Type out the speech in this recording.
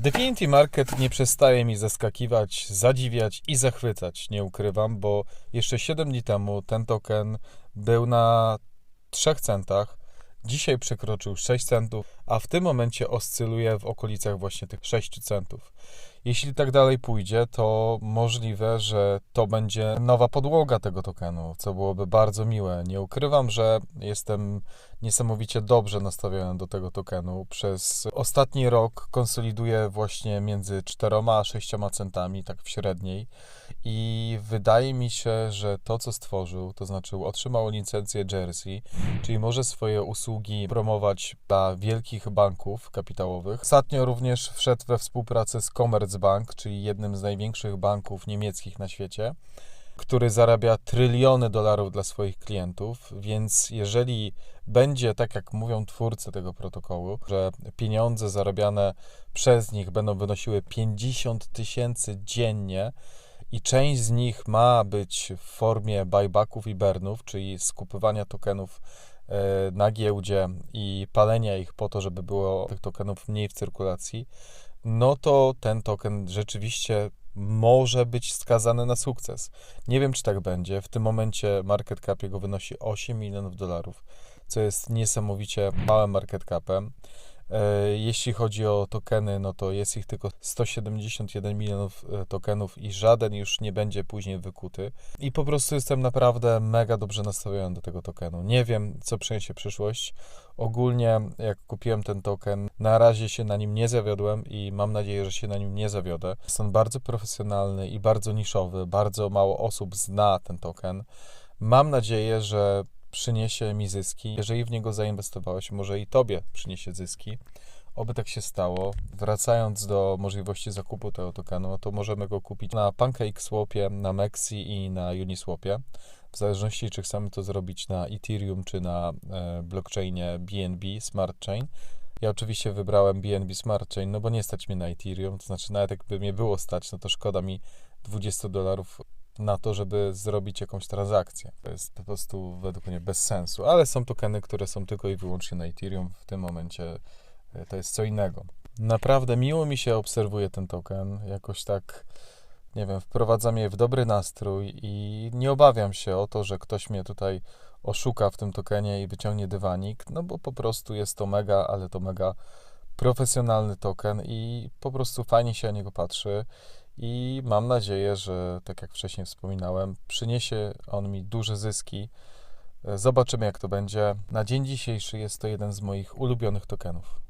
Definity Market nie przestaje mi zaskakiwać, zadziwiać i zachwycać, nie ukrywam, bo jeszcze 7 dni temu ten token był na 3 centach, dzisiaj przekroczył 6 centów, a w tym momencie oscyluje w okolicach właśnie tych 6 centów. Jeśli tak dalej pójdzie, to możliwe, że to będzie nowa podłoga tego tokenu, co byłoby bardzo miłe. Nie ukrywam, że jestem niesamowicie dobrze nastawiony do tego tokenu. Przez ostatni rok konsoliduję właśnie między 4 a 6 centami, tak w średniej. I wydaje mi się, że to, co stworzył, to znaczy otrzymał licencję Jersey, czyli może swoje usługi promować dla wielkich banków kapitałowych. Ostatnio również wszedł we współpracę z Commerzbank, czyli jednym z największych banków niemieckich na świecie, który zarabia tryliony dolarów dla swoich klientów, więc jeżeli będzie tak, jak mówią twórcy tego protokołu, że pieniądze zarabiane przez nich będą wynosiły 50 tysięcy dziennie, i część z nich ma być w formie buybacków i burnów, czyli skupywania tokenów e, na giełdzie i palenia ich po to, żeby było tych tokenów mniej w cyrkulacji, no to ten token rzeczywiście może być skazany na sukces. Nie wiem, czy tak będzie. W tym momencie market cap jego wynosi 8 milionów dolarów, co jest niesamowicie małym market capem. E, Jeśli chodzi o tokeny, no to jest ich tylko 171 milionów e, tokenów i żaden już nie będzie później wykuty. I po prostu jestem naprawdę mega dobrze nastawiony do tego tokenu. Nie wiem, co przyniesie przyszłość. Ogólnie, jak kupiłem ten token, na razie się na nim nie zawiodłem i mam nadzieję, że się na nim nie zawiodę. Jest on bardzo profesjonalny i bardzo niszowy. Bardzo mało osób zna ten token. Mam nadzieję, że przyniesie mi zyski. Jeżeli w niego zainwestowałeś, może i tobie przyniesie zyski. Oby tak się stało. Wracając do możliwości zakupu tego tokenu, to możemy go kupić na PancakeSwapie, na Mexi i na Uniswapie. W zależności, czy chcemy to zrobić na Ethereum, czy na e, blockchainie BNB Smart Chain. Ja oczywiście wybrałem BNB Smart Chain, no bo nie stać mnie na Ethereum, to znaczy nawet jakby mnie było stać, no to szkoda mi 20 dolarów na to, żeby zrobić jakąś transakcję. To jest po prostu według mnie bez sensu, ale są tokeny, które są tylko i wyłącznie na Ethereum. W tym momencie e, to jest co innego. Naprawdę miło mi się obserwuje ten token, jakoś tak, nie wiem, wprowadza mnie w dobry nastrój i nie obawiam się o to, że ktoś mnie tutaj oszuka w tym tokenie i wyciągnie dywanik, no bo po prostu jest to mega, ale to mega profesjonalny token i po prostu fajnie się na niego patrzy i mam nadzieję, że tak jak wcześniej wspominałem, przyniesie on mi duże zyski. Zobaczymy, jak to będzie. Na dzień dzisiejszy jest to jeden z moich ulubionych tokenów.